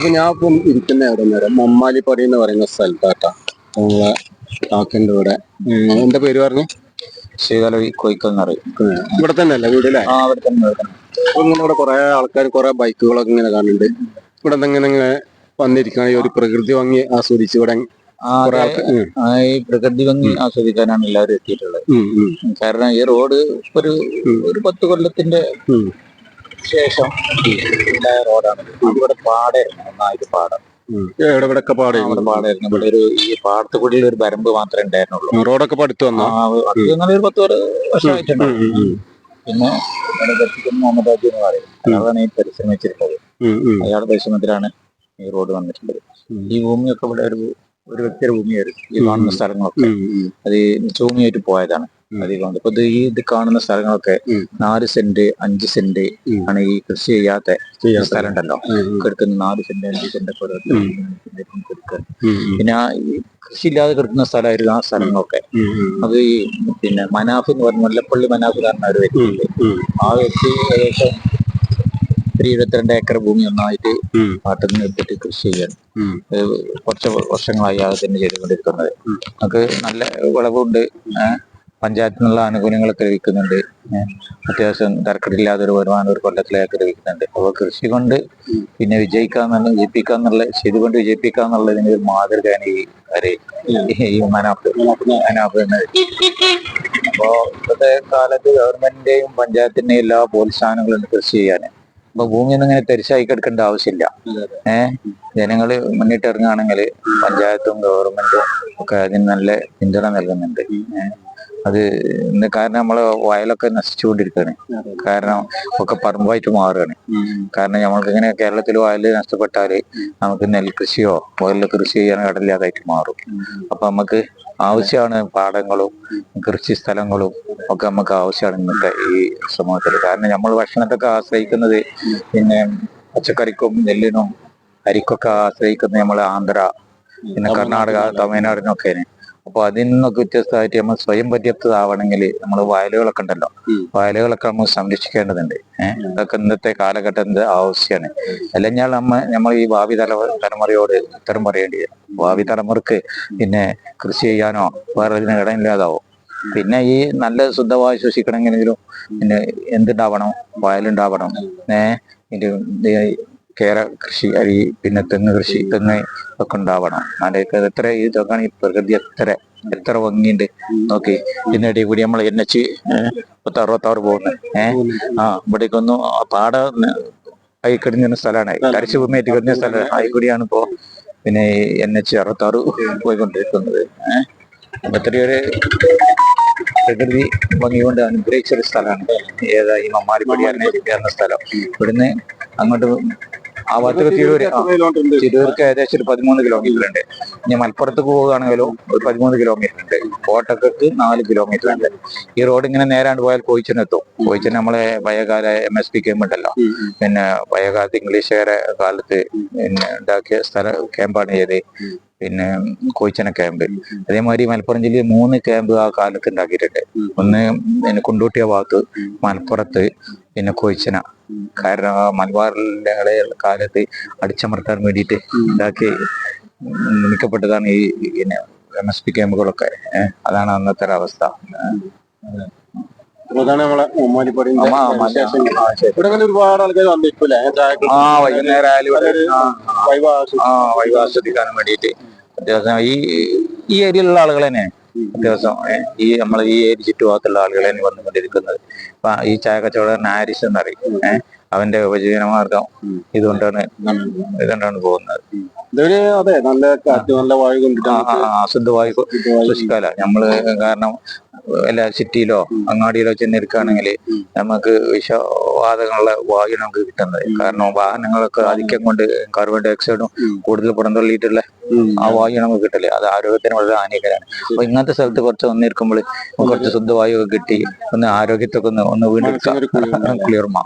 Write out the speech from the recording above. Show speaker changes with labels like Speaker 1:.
Speaker 1: അപ്പൊ ഞാൻ ഇപ്പം ഇരിക്കുന്ന എവിടെ നേരം മമ്മാലിപ്പടി എന്ന് പറയുന്ന സ്ഥലത്താട്ടാ. നമ്മളെ കാക്കന്റെ ഇവിടെ. എന്റെ എന്താ പേര് പറഞ്ഞു?
Speaker 2: ശ്രീകലവി കോയിക്കെന്ന് പറയും.
Speaker 1: ഇവിടെ തന്നെ അല്ലേ? വീടില്ലേ
Speaker 2: ആ ഇവിടെ തന്നെ.
Speaker 1: അപ്പൊ ഇങ്ങനെ ഇവിടെ കുറെ ആൾക്കാർ കുറെ ബൈക്കുകളൊക്കെ ഇങ്ങനെ കാണുന്നുണ്ട്. ഇവിടെ ഇങ്ങനെ ഇങ്ങനെ വന്നിരിക്കുകയാണ് ഈ ഒരു പ്രകൃതി ഭംഗി ആസ്വദിച്ച് ഇവിടെ
Speaker 2: ആ,
Speaker 1: കുറെ
Speaker 2: അതെ.
Speaker 1: ആൾക്കാർ ഉം,
Speaker 2: ആ, ഈ പ്രകൃതി ഭംഗി ആസ്വദിക്കാനാണ് എല്ലാവരും എത്തിയിട്ടുള്ളത്.
Speaker 1: ഉം, ഉം,
Speaker 2: കാരണം ഈ റോഡ് ഒരു ഒരു പത്ത് കൊല്ലത്തിന്റെ
Speaker 1: ഉം.
Speaker 2: ശേഷം ഉണ്ടായ റോഡാണ്. ഇവിടെ പാടായിരുന്നു പാടം.
Speaker 1: ഒക്കെ പാടെ
Speaker 2: അവിടെ പാടായിരുന്നു ഇവിടെ ഒരു ഈ പാടത്ത് കൂടി ഒരു വരമ്പ് മാത്രമേ ഉണ്ടായിരുന്നുള്ളൂ.
Speaker 1: റോഡൊക്കെ പടുത്തു വന്നു?
Speaker 2: ഒരു പത്ത് വരെ വർഷമായിട്ടുണ്ട്
Speaker 1: ഉം, ഉം, ഉം.
Speaker 2: പിന്നെ മുഹമ്മദ് ഹാജി എന്ന് പറയും. അയാളാണ് ഈ പരിശ്രമിച്ചിട്ടുള്ളത്. അയാളുടെ പരിശ്രമത്തിലാണ് ഈ റോഡ് വന്നിട്ടുള്ളത്. ഈ ഭൂമിയൊക്കെ ഇവിടെ ഒരു ഒരു വ്യക്തിയുടെ ഭൂമിയായിരുന്നു. ഈ കാണുന്ന സ്ഥലങ്ങളൊക്കെ. അത് ഭൂമിയായിട്ട് പോയതാണ്.
Speaker 1: ഉം.
Speaker 2: അധികം ഇപ്പൊ ഇത് ഈ ഇത് കാണുന്ന സ്ഥലങ്ങളൊക്കെ. നാല് സെന്റ് അഞ്ച് സെന്റ്. ആണ് ഈ കൃഷി ചെയ്യാത്ത. സ്ഥലം ഉണ്ടല്ലോ കിടക്കുന്ന നാല് സെന്റ് അഞ്ച് സെന്റ് ഒക്കെ കൊടുക്കുക. പിന്നെ ആ ഈ കൃഷി ഇല്ലാതെ കിടക്കുന്ന സ്ഥലമായിരുന്നു ആ സ്ഥലങ്ങളൊക്കെ. അത് ഈ പിന്നെ മനാഫ് എന്ന് പറഞ്ഞ മുല്ലപ്പള്ളി മനാഫ് കാരണം ഒരു വ്യക്തി
Speaker 1: ഉം, ഉം,
Speaker 2: ആ വ്യക്തി ഏകദേശം ഒരു ഇരുപത്തിരണ്ട് ഏക്കർ ഭൂമി ഒന്നായിട്ട് നിന്ന് എടുത്തിട്ട് കൃഷി ചെയ്യാൻ. കുറച്ച് വർഷങ്ങളായി അത് തന്നെ ചെയ്തുകൊണ്ടിരിക്കുന്നത്. നമുക്ക് നല്ല വിളവുണ്ട്. പഞ്ചായത്തിൽ നിന്നുള്ള ആനുകൂല്യങ്ങളൊക്കെ ലഭിക്കുന്നുണ്ട്. അത്യാവശ്യം തരക്കെട്ടില്ലാതെ ഒരു വരുമാനം ഒരു കൊല്ലത്തിലേക്ക് ലഭിക്കുന്നുണ്ട്. അപ്പോൾ കൃഷി കൊണ്ട്. പിന്നെ വിജയിക്കാന്നുള്ള വിജയിപ്പിക്കാന്നുള്ള ചെയ്തുകൊണ്ട് വിജയിപ്പിക്കാന്നുള്ളതിന് ഒരു മാതൃകയാണ് ഈ കാര്യം ഈ മനാപ്പ് മനാപ്പ് എന്നത് അപ്പോ ഇപ്പോഴത്തെ കാലത്ത് ഗവൺമെന്റിന്റെയും പഞ്ചായത്തിന്റെയും എല്ലാ പ്രോത്സാഹനങ്ങളും കൃഷി ചെയ്യാൻ അപ്പൊ ഭൂമിയൊന്നും ഇങ്ങനെ തരിശായി കിടക്കേണ്ട ആവശ്യമില്ല. ഏഹ് ജനങ്ങൾ മുന്നിട്ടിറങ്ങുകയാണെങ്കിൽ പഞ്ചായത്തും ഗവൺമെന്റും ഒക്കെ അതിന് നല്ല പിന്തുണ നൽകുന്നുണ്ട്. അത് ഇന്ന് കാരണം നമ്മളെ വയലൊക്കെ നശിച്ചുകൊണ്ടിരിക്കുകയാണ്. കാരണം ഒക്കെ പറമ്പായിട്ട് മാറുകയാണ്. കാരണം നമ്മൾക്ക് ഇങ്ങനെ കേരളത്തിൽ വയൽ നഷ്ടപ്പെട്ടാൽ നമുക്ക് നെൽകൃഷിയോ വയലിൽ കൃഷി ചെയ്യാൻ കടലില്ലാതായിട്ട് മാറും. അപ്പൊ നമുക്ക് ആവശ്യമാണ് പാടങ്ങളും കൃഷി സ്ഥലങ്ങളും ഒക്കെ നമുക്ക് ആവശ്യമാണ് ഇന്നത്തെ ഈ സമൂഹത്തിൽ കാരണം നമ്മൾ ഭക്ഷണത്തൊക്കെ ആശ്രയിക്കുന്നത് പിന്നെ പച്ചക്കറിക്കും നെല്ലിനും അരിക്കൊക്കെ ആശ്രയിക്കുന്നത് നമ്മൾ ആന്ധ്ര പിന്നെ കർണാടക തമിഴ്നാടിനൊക്കെയാണ്. അപ്പൊ അതിൽ നിന്നൊക്കെ വ്യത്യസ്തമായിട്ട് നമ്മൾ സ്വയം പര്യാപ്തമാവണമെങ്കിൽ നമ്മൾ വയലുകളൊക്കെ ഉണ്ടല്ലോ. വയലുകളൊക്കെ നമ്മൾ സംരക്ഷിക്കേണ്ടതുണ്ട്. ഏഹ് അതൊക്കെ ഇന്നത്തെ കാലഘട്ടത്തിന്റെ ആവശ്യമാണ് അല്ലെങ്കിൽ നമ്മ നമ്മൾ ഈ ഭാവി തല തലമുറയോട് ഉത്തരം പറയേണ്ടി വരും ഭാവി തലമുറയ്ക്ക് പിന്നെ കൃഷി ചെയ്യാനോ വേറെ ഇതിന് ഇടമില്ലാതാവും പിന്നെ ഈ നല്ല ശുദ്ധവായു ശ്വസിക്കണമെങ്കിലും പിന്നെ എന്തുണ്ടാവണം? വയലുണ്ടാവണം. ഏഹ് കേര കൃഷി അരി പിന്നെ തെങ്ങ് കൃഷി തെങ്ങ് ഒക്കെ ഉണ്ടാവണം. അതിനൊക്കെ എത്ര ഇതൊക്കെയാണ് ഈ പ്രകൃതി എത്ര എത്ര ഭംഗിയുണ്ട് നോക്കി. ഇതിനിടയിൽ കൂടി നമ്മൾ എൻ എച്ച് പത്ത് അറുപത്താറ് പോകുന്നത്. ഏഹ് ആ ഇവിടേക്കൊന്നും പാട ആയി കിടഞ്ഞ സ്ഥലമാണ്. തരിശു ഭൂമിയായിട്ട് കിടഞ്ഞ സ്ഥലമാണ്. ആയി കൂടിയാണ് ഇപ്പോ പിന്നെ എൻ എച്ച് അറുപത്താറ് പോയിക്കൊണ്ടിരിക്കുന്നത്. ഏഹ് അത്രയൊരു പ്രകൃതി ഭംഗി കൊണ്ട് അനുഗ്രഹിച്ചൊരു സ്ഥലമാണ്. ഏതാ ഈ മമ്മാരിപ്പടി എന്ന സ്ഥലം. ഇവിടുന്ന് അങ്ങോട്ട് ആ ഭാഗത്തേക്ക് തിരൂർ തിരൂർക്ക് ഏകദേശം ഒരു പതിമൂന്ന് കിലോമീറ്റർ ഉണ്ട് ഇനി മലപ്പുറത്ത് പോവുകയാണെങ്കിലും ഒരു പതിമൂന്ന് കിലോമീറ്റർ ഉണ്ട് കോട്ടക്കക്ക് നാല് കിലോമീറ്റർ ഉണ്ട് ഈ റോഡ് ഇങ്ങനെ നേരാണ്ട് പോയാൽ കോയിച്ചനെത്തും കോയിച്ചൻ നമ്മളെ പഴയകാല എം എസ് പി ക്യാമ്പ് ഉണ്ടല്ലോ. പിന്നെ പഴയകാലത്ത് ഇംഗ്ലീഷുകാരെ കാലത്ത് പിന്നെ ഉണ്ടാക്കിയ സ്ഥല ക്യാമ്പാണ് ചെയ്ത് പിന്നെ കോയിച്ചന ക്യാമ്പ് അതേമാതിരി മലപ്പുറം ജില്ലയിൽ മൂന്ന് ക്യാമ്പ് ആ കാലത്ത് ഉണ്ടാക്കിയിട്ടുണ്ട്. ഒന്ന് പിന്നെ കുണ്ടൂട്ടിയ ഭാഗത്ത് മലപ്പുറത്ത് പിന്നെ കോയിച്ചന കാരണം ആ മലബാറിലെ കാലത്ത് അടിച്ചമർത്താൻ വേണ്ടിയിട്ട് ഉണ്ടാക്കി നിൽക്കപ്പെട്ടതാണ് ഈ പിന്നെ എം എസ് പി ക്യാമ്പുകളൊക്കെ. അതാണ് അന്നത്തെ അവസ്ഥ.
Speaker 1: ഒരുപാട് ആൾക്കാർ വന്നിരിക്കൂലേ
Speaker 2: ആ വൈകുന്നേരം ആയാലും വേണ്ടിയിട്ട്. ഈ ഈ ഏരിയയിലുള്ള ആളുകൾ തന്നെ. ഏ, ഈ നമ്മൾ ഈ ഏരി ചുറ്റുഭാഗത്തുള്ള തന്നെ വന്നുകൊണ്ടിരിക്കുന്നത്. അപ്പൊ ഈ ചായ കച്ചവടം ആരിസ് എന്നറിയും. ഏഹ് അവന്റെ ഉപജീവന മാർഗം ഇതുകൊണ്ടാണ് ഇതുകൊണ്ടാണ് പോകുന്നത്.
Speaker 1: അതെ നല്ല കാറ്റ് നല്ല വായു
Speaker 2: ആ, ആ, നമ്മൾ കാരണം വല്ല സിറ്റിയിലോ അങ്ങാടിയിലോ ചെന്നിരിക്കുകയാണെങ്കിൽ നമുക്ക് വിഷവാതകങ്ങളുടെ വായു നമുക്ക് കിട്ടുന്നത്. കാരണം വാഹനങ്ങളൊക്കെ ആധിക്യം കൊണ്ട് കാർബൺ ഡൈ ഓക്സൈഡും കൂടുതൽ പുറന്തള്ളിയിട്ടുള്ള ആ വായു നമുക്ക് കിട്ടില്ലേ അത് ആരോഗ്യത്തിന് വളരെ ഹാനികരമാണ്. അപ്പൊ ഇങ്ങനത്തെ സ്ഥലത്ത് കുറച്ച് വന്നിരിക്കുമ്പോൾ കുറച്ച് ശുദ്ധവായു ഒക്കെ കിട്ടി ഒന്ന് ആരോഗ്യത്തൊക്കെ ഒന്ന് ഒന്ന് വീണ്ടെടുക്കാം ക്ലിയർമാ